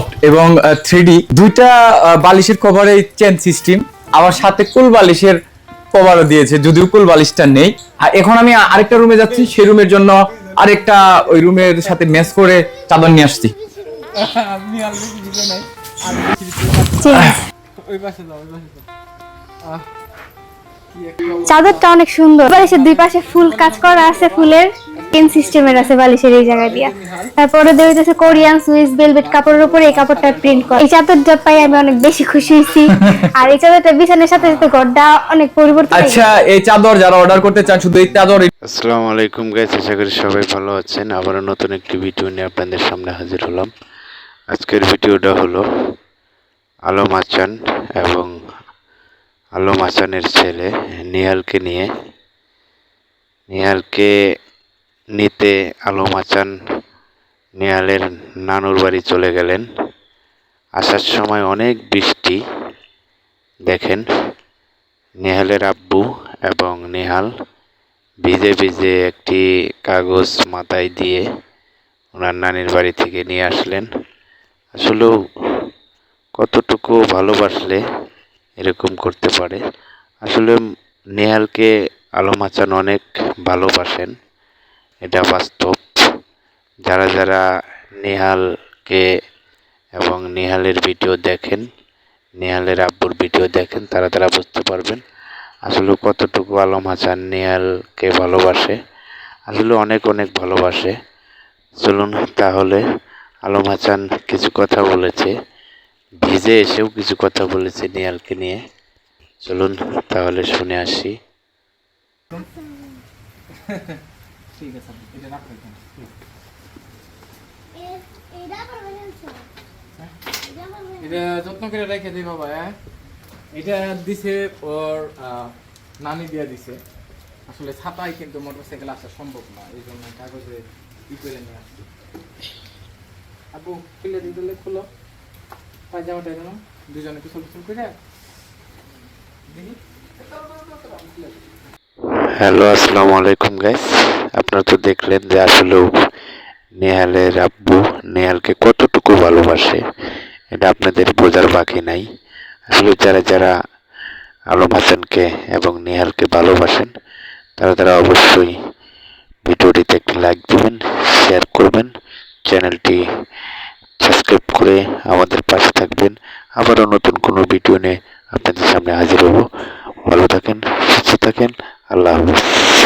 Soft এবং three দুইটা বালিশের কভারে চেন সিস্টেম আবার সাথে কুল বালিশের কভারও দিয়েছে যদিও কুল বালিশটা নেই। আর এখন আমি আরেকটা রুমে যাচ্ছি সেই রুমের জন্য আরেকটা ওই রুমের সাথে ম্যাচ করে চাদর নিয়ে আসছি। চাদরটা অনেক সুন্দর। বালিশের দুই পাশে ফুল কাজ করা আছে ফুলের। পেন সিস্টেমের আছে বালিশের এই জায়গা দিয়া। তারপরে দেওয়া হইতেছে কোরিয়ান সুইস ভেলভেট কাপড়ের উপরে এই কাপড়টা প্রিন্ট করা। এই চাদরটা পাই আমি অনেক বেশি খুশি হয়েছি। আর এই চাদরটা বিছানার সাথে সাথে ঘরটা অনেক পরিবর্তন আচ্ছা এই চাদর যারা অর্ডার করতে চান শুধু এই চাদর আসসালামু আলাইকুম গাইস আশা করি সবাই ভালো আছেন। আবারও নতুন একটি ভিডিও নিয়ে আপনাদের সামনে হাজির হলাম। আজকের ভিডিওটা হলো আলম আচান এবং আলম আচানের ছেলে নিহালকে নিয়ে। নিহালকে নিতে আলম আচান নিহালের নানুর বাড়ি চলে গেলেন। আসার সময় অনেক বৃষ্টি, দেখেন, নেহালের আব্বু এবং নেহাল ভিজে ভিজে একটি কাগজ মাথায় দিয়ে ওনার নানির বাড়ি থেকে নিয়ে আসলেন। আসলেও কতটুকু ভালোবাসলে এরকম করতে পারে। আসলে নেহালকে আলম হাসান অনেক ভালোবাসেন। এটা বাস্তব। যারা যারা নেহালকে এবং নেহালের ভিডিও দেখেন, নেহালের আব্বুর ভিডিও দেখেন, তারা তারা বুঝতে পারবেন আসলে কতটুকু আলম হাসান নেহালকে ভালোবাসে। আসলে অনেক অনেক ভালোবাসে। চলুন তাহলে আলম হাসান কিছু কথা বলেছে, ভিজে এসেও কিছু কথা বলেছে নেহালকে নিয়ে। চলুন তাহলে শুনে আসি। ঠিক আছে এটা রাখো এখানে। এটা যত্ন করে রেখে দিই বাবা হ্যাঁ? এটা দিছে ওর নানি দিয়া দিছে। আসলে ছাতায় কিন্তু মোটরসাইকেল আসা সম্ভব না এই জন্য কাগজে ই করে নিয়ে আসছি। আপু খুলে দিয়ে দিলে খুলো। পায়জামাটা যেন দুজনে পিছল পিছল করে। হ্যালো আসসালামু আলাইকুম গাইস আপনারা তো দেখলেন যে আসলেও নেহালের আব্বু নেহালকে কতটুকু ভালোবাসে, এটা আপনাদের বোঝার বাকি নাই। আসলে যারা যারা আলম হাসানকে এবং নেহালকে ভালোবাসেন, তারা তারা অবশ্যই ভিডিওটিতে একটি লাইক দেবেন শেয়ার করবেন, চ্যানেলটি সাবস্ক্রাইব করে আমাদের পাশে থাকবেন। আবারও নতুন কোনো ভিডিও নিয়ে আপনাদের সামনে হাজির হব। ভালো থাকেন, সুস্থ থাকেন, আল্লাহ হাফিজ।